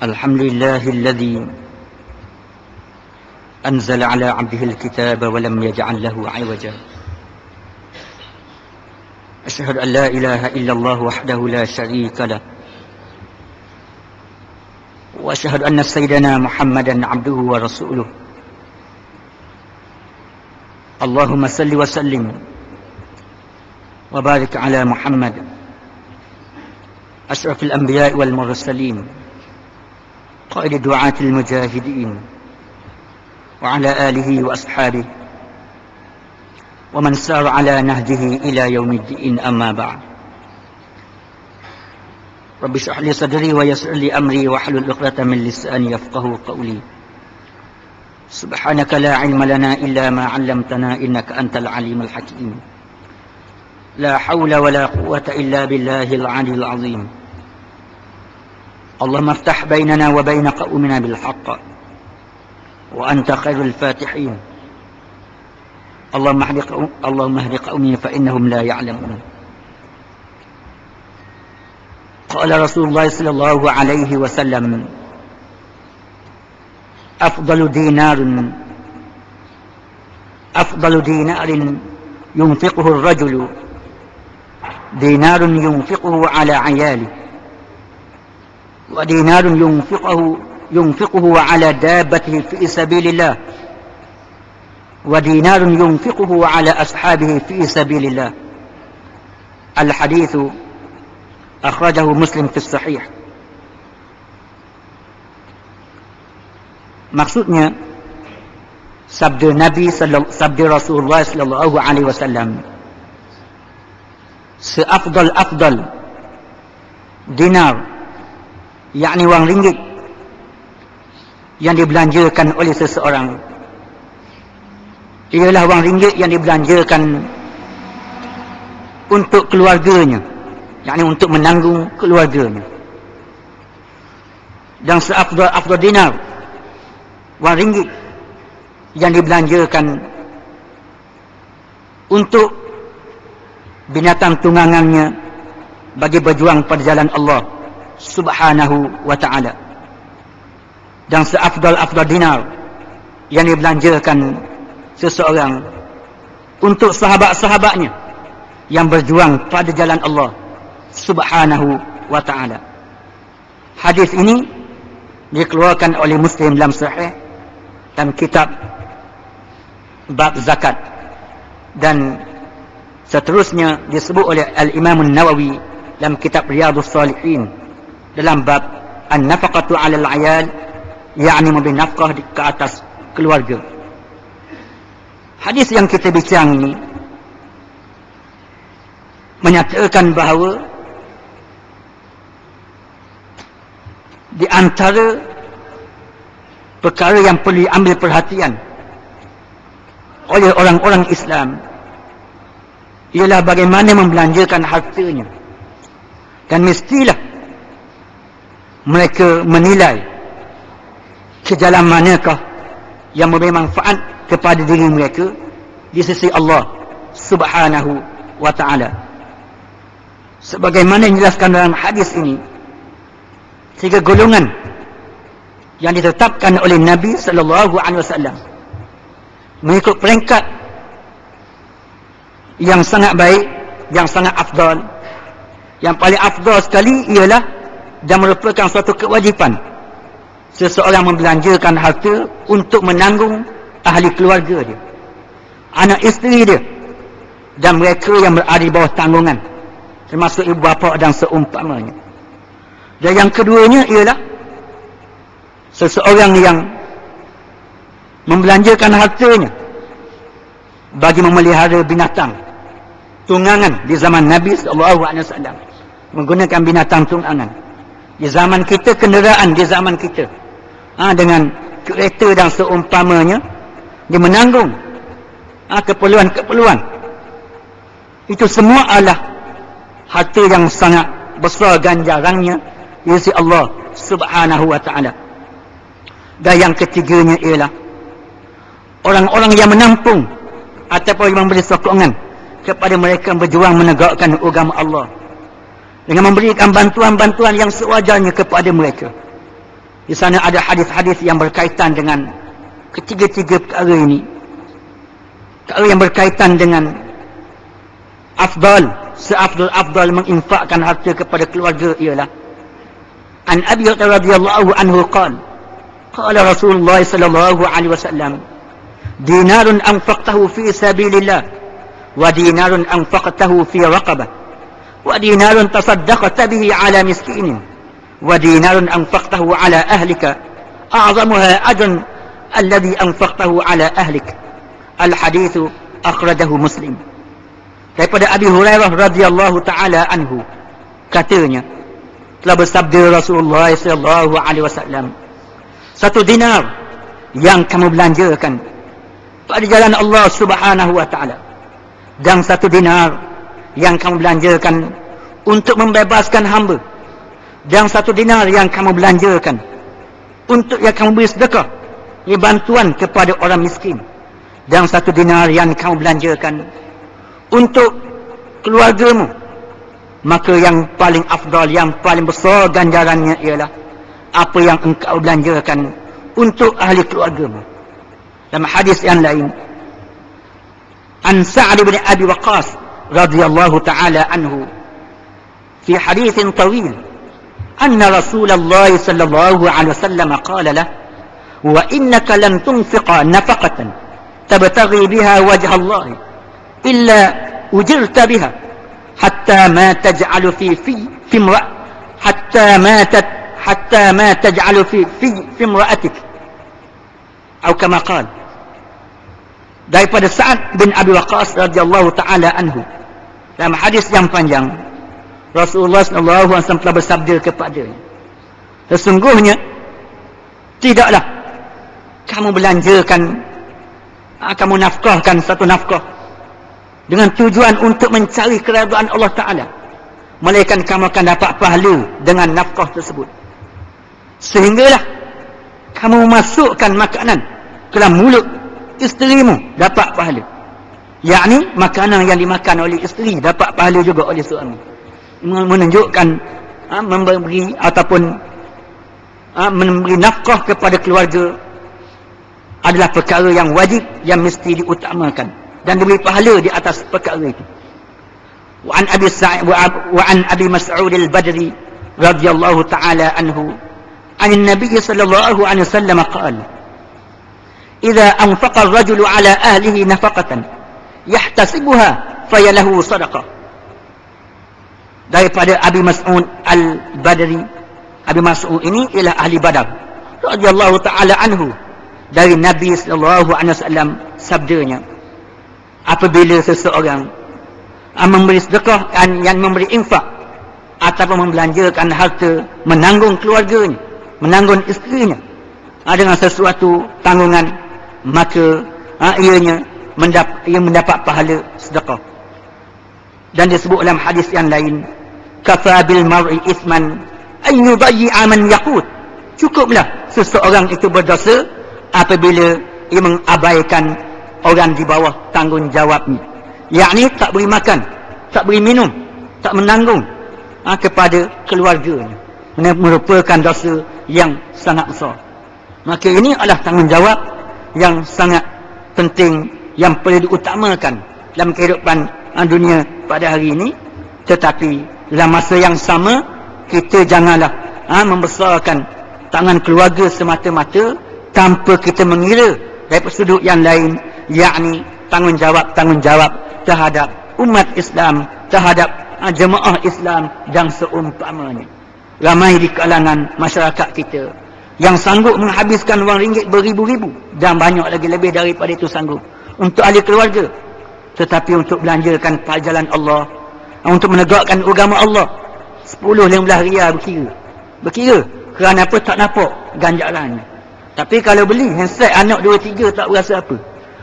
الحمد لله الذي أنزل على عبده الكتاب ولم يجعل له عوجا. أشهد أن لا إله إلا الله وحده لا شريك له. وأشهد أن سيدنا محمدا عبده ورسوله. اللهم صل وسلم وبارك على محمد. أشرف الأنبياء والمرسلين. قائد دعاة المجاهدين وعلى آله وأصحابه ومن سار على نهجه إلى يوم الدين أما بعد. رب اشرح لي صدري ويسر لي أمري واحلل عقدة من لساني يفقه قولي. سبحانك لا علم لنا إلا ما علمتنا إنك أنت العليم الحكيم. لا حول ولا قوة إلا بالله العلي العظيم. اللهم افتح بيننا وبين قومنا بالحق وأنت خير الفاتحين. اللهم اهد اللهم اهد قومي فإنهم لا يعلمون. قال رسول الله صلى الله عليه وسلم أفضل دينار أفضل دينار ينفقه الرجل دينار ينفقه على عياله. ودينار ينفقه ينفقه على دابته في سبيل الله. ودينار ينفقه على أصحابه في سبيل الله. الحديث أخرجه مسلم في الصحيح. maksudnya sabda Nabi sabda Rasulullah sallallahu alaihi wasallam seafdal afdal dinar yakni wang ringgit yang dibelanjakan oleh seseorang. Ialah wang ringgit yang dibelanjakan untuk keluarganya. Yakni untuk menanggung keluarganya. Dan seafdal afdal dinar wang ringgit yang dibelanjakan untuk binatang tunggangannya bagi berjuang pada jalan Allah subhanahu wa ta'ala. Dan seafdal-afdal dinar yang dibelanjakan seseorang untuk sahabat-sahabatnya yang berjuang pada jalan Allah subhanahu wa ta'ala. Hadis ini dikeluarkan oleh muslim dalam sahih dan kitab bab zakat. Dan seterusnya disebut oleh al-imam nawawi dalam kitab riyadus salihin dalam bab an-nafaqatu 'ala al-'ayal yakni memberi nafkah ke atas keluarga. Hadis yang kita bincang ini menyatakan bahawa di antara perkara yang perlu ambil perhatian oleh orang-orang Islam ialah bagaimana membelanjakan hartanya dan mestilah mereka menilai ke jalan manakah yang memberi manfaat kepada diri mereka di sisi Allah subhanahu wa ta'ala. Sebagaimana dijelaskan dalam hadis ini tiga golongan yang ditetapkan oleh Nabi sallallahu alaihi wasallam mengikut peringkat yang sangat baik yang sangat afdal. Yang paling afdal sekali ialah dan merupakan suatu kewajipan. Seseorang membelanjakan harta untuk menanggung ahli keluarga dia anak isteri dia dan mereka yang berada di bawah tanggungan termasuk ibu bapa dan seumpamanya. Dan yang keduanya ialah seseorang yang membelanjakan hartanya bagi memelihara binatang tunggangan di zaman Nabi SAW menggunakan binatang tunggangan di zaman kita kenderaan di zaman kita. Ha, dengan kereta dan seumpamanya dia menanggung ha, keperluan-keperluan. Itu semua adalah harta yang sangat besar ganjarannya di Allah subhanahu wa ta'ala. Dan yang ketiganya ialah orang-orang yang menampung ataupun yang memberi sokongan kepada mereka yang berjuang menegakkan agama Allah dengan memberikan bantuan-bantuan yang sewajarnya kepada mereka. Di sana ada hadis-hadis yang berkaitan dengan ketiga-tiga perkara ini. Perkara yang berkaitan dengan afdal, seafdal-afdal menginfakkan harta kepada keluarga ialah An Abi radhiyallahu anhu qala qala Rasulullah sallallahu alaihi wasallam dinarun anfaqtahu fi sabilillah wa dinarun anfaqtahu fi raqabah dinarun tasaddaqta bihi ala miskinin ودينار أنفقته على أهلك أعظمها أجر الذي أنفقته على أهلك الحديث أخرجه مسلم daripada Abi Hurairah radhiyallahu taala anhu katanya telah bersabda Rasulullah sallallahu alaihi wasallam satu dinar yang kamu belanjakan pada jalan Allah Subhanahu wa taala dan satu dinar yang kamu belanjakan untuk membebaskan hamba. Dan satu dinar yang kamu belanjakan untuk yang kamu beri sedekah ini bantuan kepada orang miskin. Dan satu dinar yang kamu belanjakan untuk keluargamu maka yang paling afdal yang paling besar ganjarannya ialah apa yang engkau belanjakan untuk ahli keluargamu. Dalam hadis yang lain an Sa'ad bin Abi Waqqas radhiyallahu taala anhu fi haditsin tawil أن رسول الله صلى الله عليه وسلم قال له وإنك لن تنفق نفقة تبتغي بها وجه الله إلا أجرت بها حتى ما تجعل في في في امرأ حتى ما حتى ما تجعل في في في امرأتك. أو كما قال daripada Sa'ad bin Abi Waqqas radhiyallahu taala anhu dalam hadis yang panjang Rasulullah SAW telah bersabda kepada Sesungguhnya Tidaklah Kamu belanjakan ah, Kamu nafkahkan satu nafkah Dengan tujuan untuk mencari keradaan Allah Ta'ala Melainkan kamu akan dapat pahala Dengan nafkah tersebut. Sehinggalah Kamu masukkan makanan Ke dalam mulut isterimu Dapat pahala Yakni makanan yang dimakan oleh isteri Dapat pahala juga oleh suami menunjukkan ha, memberi ataupun ha, memberi nafkah kepada keluarga adalah perkara yang wajib yang mesti diutamakan dan diberi pahala di atas perkara itu. Wa an Abi Sa'id wa an Abi Mas'ud al-Badri radhiyallahu ta'ala anhu an an-nabiy sallallahu alaihi wasallam qala إذا أنفق الرجل على أهله نفقة yahtasibuha fayalahu sadaqah. Daripada Abi Mas'ud Al-Badri. Abi Mas'ud ini ialah ahli Badar. Radhiyallahu taala anhu. Dari Nabi sallallahu alaihi wasallam sabdanya. Apabila seseorang memberi sedekah dan yang memberi infak ataupun membelanjakan harta menanggung keluarganya menanggung isterinya ah, dengan sesuatu tanggungan maka ha, ianya mendapat ia mendapat pahala sedekah. Dan disebut dalam hadis yang lain kafa bil mar'i ithman an yudayyi'a man yaqut. Cukuplah seseorang itu berdosa apabila ia mengabaikan orang di bawah tanggungjawabnya. Yakni tak beri makan tak beri minum tak menanggung ha, kepada keluarganya. Ini merupakan dosa yang sangat besar. Maka ini adalah tanggungjawab yang sangat penting yang perlu diutamakan dalam kehidupan ha, dunia pada hari ini. Tetapi dalam masa yang sama kita janganlah ha, membesarkan tangan keluarga semata-mata tanpa kita mengira dari sudut yang lain yakni tanggungjawab-tanggungjawab terhadap umat Islam terhadap ha, jemaah Islam dan seumpamanya. Ramai di kalangan masyarakat kita yang sanggup menghabiskan wang ringgit beribu-ribu dan banyak lagi lebih daripada itu sanggup untuk ahli keluarga. Tetapi untuk belanjakan jalan Allah untuk menegakkan agama Allah 10-15 riyal berkira. Berkira kerana apa tak nampak? Ganjarannya tapi kalau beli handset anak 2-3 tak berasa apa.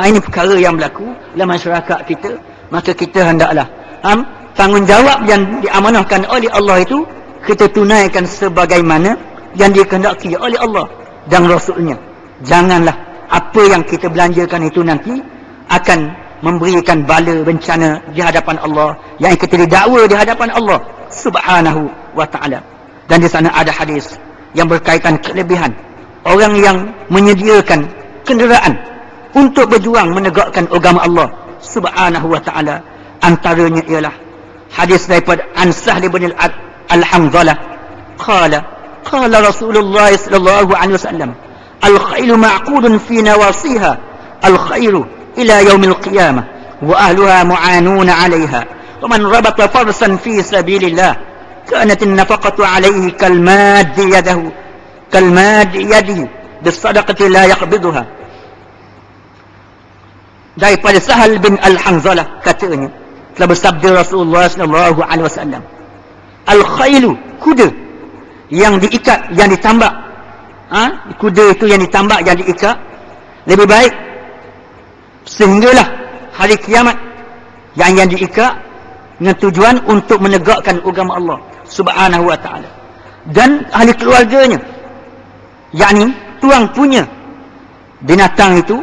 Ha, ini perkara yang berlaku dalam masyarakat kita maka kita hendaklah ha, tanggungjawab yang diamanahkan oleh Allah itu kita tunaikan sebagaimana yang dikehendaki oleh Allah dan Rasulnya. Janganlah apa yang kita belanjakan itu nanti akan memberikan bala bencana di hadapan Allah yang kita didakwa di hadapan Allah subhanahu wa ta'ala. Dan di sana ada hadis yang berkaitan kelebihan. Orang yang menyediakan kenderaan untuk berjuang menegakkan agama Allah subhanahu wa ta'ala antaranya ialah hadis daripada an Sahl bin al-Hamzalah qala qala Rasulullah sallallahu alaihi wasallam al-khailu ma'qudun fi nawasiha al-khairu إلى يوم القيامة وأهلها معانون عليها. ومن ربط فرسا في سبيل الله كانت النفقة عليه كالماد يده كالماد يده بالصدقة لا يقبضها. داي قال سهل بن الحنظلة كتيرني طلب سبد رسول الله صلى الله عليه وسلم. الخيل كده yang diikat yang ditambak. ha? kuda itu yang ditambak yang diikat. Lebih baik sehinggalah hari kiamat yang yang diikat dengan tujuan untuk menegakkan agama Allah subhanahu wa ta'ala. Dan ahli keluarganya yakni tuang punya binatang itu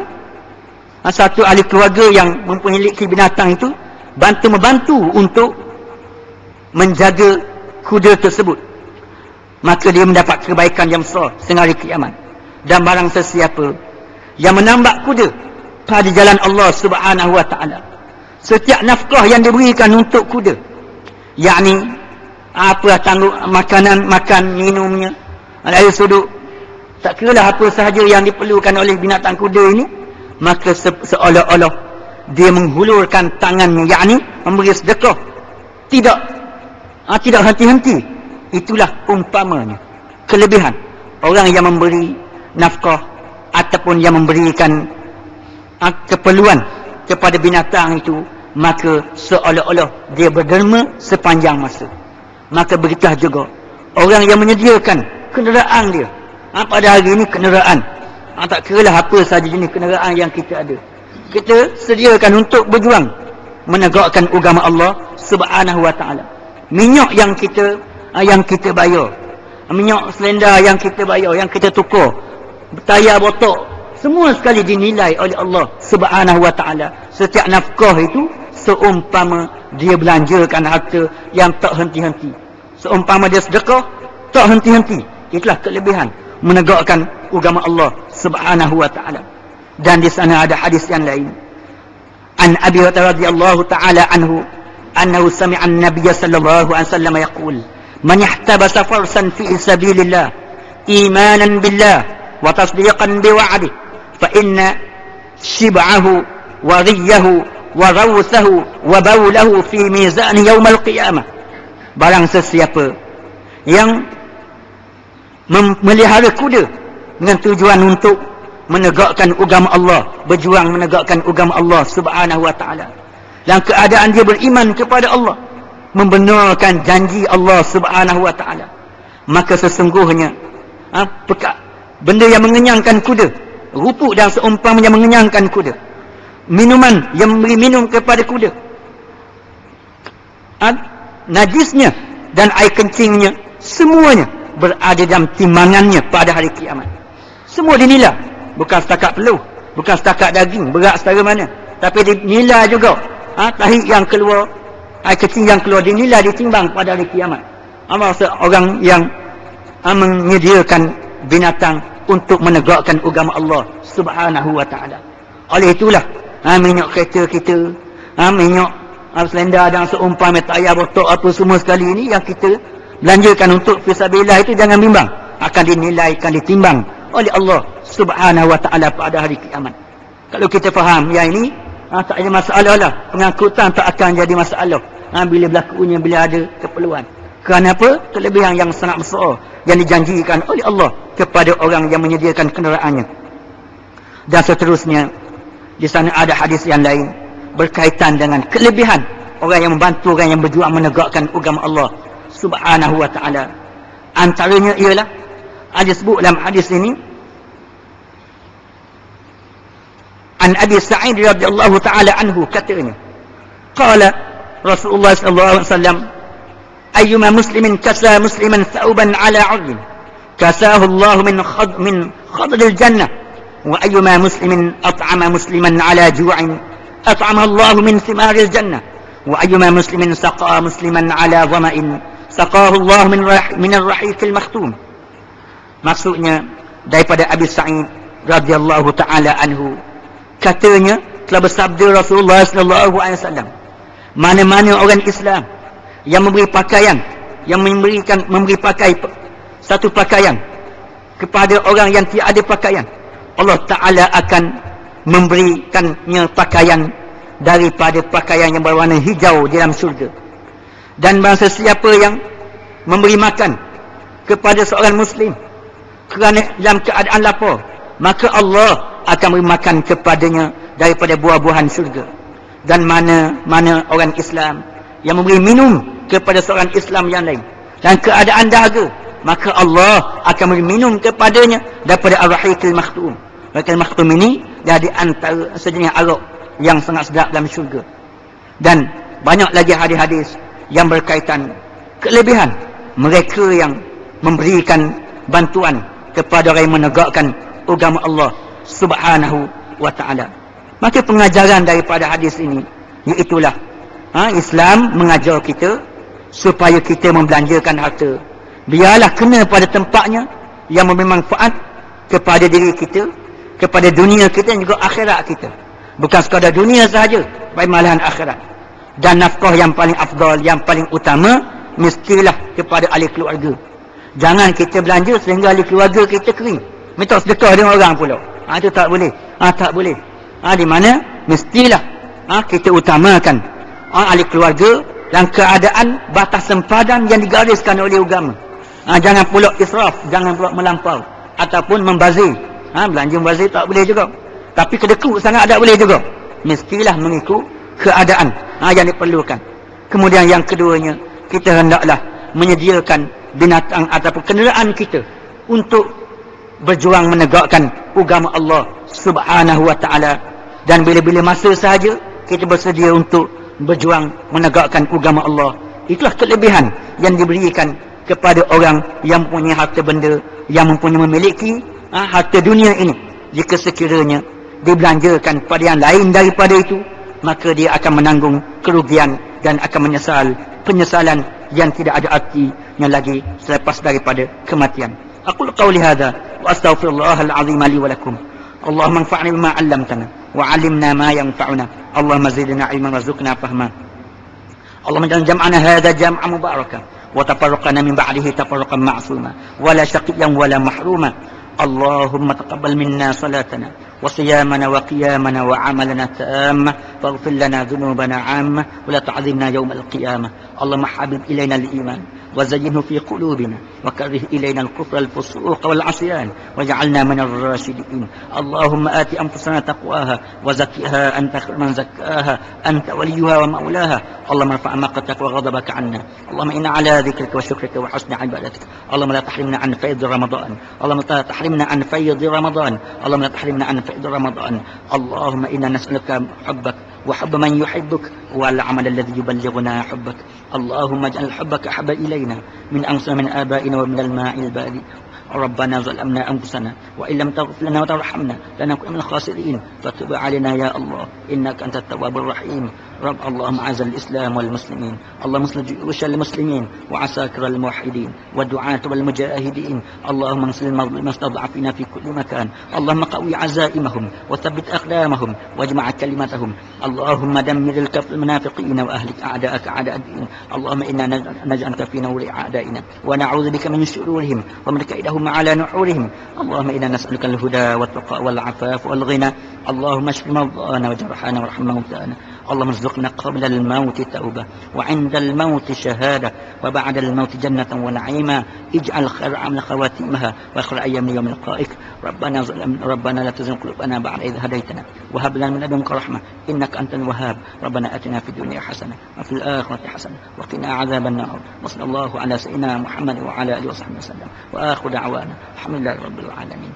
ha, satu ahli keluarga yang memiliki binatang itu bantu membantu untuk menjaga kuda tersebut. Maka dia mendapat kebaikan yang besar sehari kiamat. Dan barang sesiapa yang menambak kuda pada jalan Allah subhanahu wa ta'ala. Setiap nafkah yang diberikan untuk kuda yakni apa tangguh makanan makan minumnya air sudut tak kira lah apa sahaja yang diperlukan oleh binatang kuda ini maka se seolah-olah dia menghulurkan tangannya yakni memberi sedekah. Tidak ha, tidak henti-henti. Itulah umpamanya kelebihan orang yang memberi nafkah ataupun yang memberikan keperluan kepada binatang itu maka seolah-olah dia berderma sepanjang masa. Maka begitu juga orang yang menyediakan kenderaan dia ha, pada hari ini kenderaan. Ha, tak kira lah apa saja jenis kenderaan yang kita ada. Kita sediakan untuk berjuang menegakkan agama Allah subhanahu wa ta'ala. Minyak yang kita ha, yang kita bayar minyak selendar yang kita bayar yang kita tukar tayar botok semua sekali dinilai oleh Allah subhanahu wa ta'ala. Setiap nafkah itu seumpama dia belanjakan harta yang tak henti-henti. Seumpama dia sedekah tak henti-henti. Itulah kelebihan menegakkan agama Allah subhanahu wa ta'ala. Dan di sana ada hadis yang lain. An Abi radhiyallahu taala anhu annahu sami'a an-nabiy sallallahu alaihi wasallam yaqul man ihtabasa farsan fi sabilillah imanan billah wa tasdiqan bi wa rawthahu wa bawlahu fi mizan yawm al-qiyamah barang sesiapa yang memelihara kuda dengan tujuan untuk menegakkan agama Allah berjuang menegakkan agama Allah subhanahu wa ta'ala. Dan keadaan dia beriman kepada Allah membenarkan janji Allah subhanahu wa ta'ala maka sesungguhnya ha, benda yang mengenyangkan kuda rupuk dan seumpama yang mengenyangkan kuda. Minuman yang memberi minum kepada kuda. Najisnya dan air kencingnya semuanya berada dalam timbangannya pada hari kiamat. Semua dinilai. Bukan setakat peluh bukan setakat daging berat setara mana. Tapi dinilai juga. Ha, tahi yang keluar air kencing yang keluar dinilai ditimbang pada hari kiamat. Apa orang yang ha, menyediakan binatang untuk menegakkan agama Allah subhanahu wa ta'ala. Oleh itulah ha, minyak kereta kita ha, minyak selendar dan seumpama tayar botok apa semua sekali ini yang kita belanjakan untuk fisabilah itu jangan bimbang. Akan dinilai akan ditimbang oleh Allah subhanahu wa ta'ala pada hari kiamat. Kalau kita faham yang ini ha, tak ada masalah lah. Pengangkutan tak akan jadi masalah. Ha, bila berlakunya bila ada keperluan. Kerana apa? kelebihan yang sangat besar yang dijanjikan oleh Allah kepada orang yang menyediakan kenderaannya. Dan seterusnya di sana ada hadis yang lain berkaitan dengan kelebihan orang yang membantu orang yang berjuang menegakkan agama Allah subhanahu wa ta'ala. Antaranya ialah ada sebut dalam hadis ini an Abi Sa'id radhiyallahu taala anhu katanya qala Rasulullah sallallahu alaihi wasallam ayyuma muslimin kasa musliman thawban ala 'udl kasahu Allah min khad min khadr al-jannah wa ayyuma muslimin at'ama musliman ala ju'in أطعمها الله من ثمار الجنة وأيما مسلم سقى مسلما على ظمأ سقاه الله من, رح من الرحيق المختوم maksudnya daripada Abi Sa'id radhiyallahu taala anhu katanya telah bersabda Rasulullah sallallahu alaihi wasallam mana-mana orang Islam yang memberi pakaian yang memberikan memberi pakai satu pakaian kepada orang yang tiada pakaian. Allah taala akan memberikannya pakaian daripada pakaian yang berwarna hijau di dalam syurga. Dan bangsa siapa yang memberi makan kepada seorang muslim kerana dalam keadaan lapar maka Allah akan memberi makan kepadanya daripada buah-buahan syurga. Dan mana mana orang Islam yang memberi minum kepada seorang Islam yang lain. Dan keadaan dahaga maka Allah akan memberi minum kepadanya daripada ar-rahiqil makhtum rahiqil makhtum ini jadi antara sejenis arak yang sangat sedap dalam syurga. Dan banyak lagi hadis-hadis yang berkaitan kelebihan mereka yang memberikan bantuan kepada orang yang menegakkan agama Allah subhanahu wa ta'ala. Maka pengajaran daripada hadis ini iaitulah ha, Islam mengajar kita supaya kita membelanjakan harta biarlah kena pada tempatnya yang memberi manfaat kepada diri kita kepada dunia kita dan juga akhirat kita. Bukan sekadar dunia sahaja baik malahan akhirat. Dan nafkah yang paling afdal yang paling utama mestilah kepada ahli keluarga. Jangan kita belanja sehingga ahli keluarga kita kering. Minta sedekah dengan orang pula. Ha, itu tak boleh. Ha, tak boleh. Ha, di mana? Mestilah. Ha, kita utamakan. Ha, ahli keluarga dan keadaan batas sempadan yang digariskan oleh agama ha, jangan pula israf jangan pula melampau ataupun membazir. Ha, belanja membazir tak boleh juga. Tapi kedekut sangat tak boleh juga. Mestilah mengikut keadaan. Ha, yang diperlukan. Kemudian yang keduanya kita hendaklah menyediakan binatang ataupun kenderaan kita untuk berjuang menegakkan agama Allah subhanahu wa ta'ala. Dan bila-bila masa sahaja kita bersedia untuk berjuang menegakkan agama Allah. Itulah kelebihan yang diberikan kepada orang yang mempunyai harta benda yang mempunyai memiliki ha, harta dunia ini jika sekiranya dibelanjakan pada yang lain daripada itu maka dia akan menanggung kerugian dan akan menyesal penyesalan yang tidak ada artinya lagi selepas daripada kematian aku qauli hadza wa astaghfirullah alazim li wa lakum اللهم انفعنا بما علمتنا وعلمنا ما ينفعنا اللهم زدنا علما وارزقنا فهما اللهم اجعل جمعنا هذا جمعا مباركا وتفرقنا من بعده تفرقا معصوما ولا شقيا ولا محروما. اللهم تقبل منا صلاتنا وصيامنا وقيامنا وعملنا تامة فاغفر لنا ذنوبنا عامة ولا تعذبنا يوم القيامة. اللهم حبب إلينا الإيمان وزينه في قلوبنا وكره إلينا الكفر الفسوق والعصيان واجعلنا من الراشدين. اللهم آت أنفسنا تقواها وزكها أنت خير من زكاها. أنت وليها ومولاها. اللهم ارفع مقتك وغضبك عنا. اللهم إنا على ذكرك وشكرك وحسن عبادتك. اللهم لا تحرمنا عن فيض رمضان. اللهم لا تحرمنا عن فيض رمضان. اللهم لا تحرمنا عن فيض رمضان. اللهم إنا نسألك حبك وحب من يحبك والعمل الذي يبلغنا حبك. اللهم اجعل حبك أحب إلينا من أنصر من آبائنا ومن الماء البارد. ربنا ظلمنا أنفسنا وإن لم تغفر لنا وترحمنا لنكون من الخاسرين. فتب علينا يا الله. إنك أنت التواب الرحيم. رب اللهم عز الإسلام والمسلمين. اللهم اصل جيوش المسلمين وعساكر الموحدين والدعاة والمجاهدين. اللهم انصر المستضعفين في كل مكان. اللهم قوي عزائمهم وثبت أقدامهم واجمع كلمتهم. اللهم دمر الكفر المنافقين وأهلك أعداءك أعداء الدين. اللهم إنا نجعلك في نور أعدائنا ونعوذ بك من شرورهم ومن كيدهم على نحورهم. اللهم إنا نسألك الهدى والتقى والعفاف والغنى. اللهم اشف مرضانا وجرحانا وارحم موتانا. اللهم ارزقنا قبل الموت توبة وعند الموت شهادة وبعد الموت جنة ونعيما. اجعل خير عمل خواتيمها وخير أيام يوم لقائك. ربنا ربنا لا تزغ قلوبنا بعد إذ هديتنا. وهب لنا من لدنك رحمة إنك أنت الوهاب. ربنا آتنا في الدنيا حسنة وفي الآخرة حسنة وقنا عذاب النار. وصلى الله على سيدنا محمد وعلى آله وصحبه وسلم. وآخر دعوانا الحمد لله رب العالمين.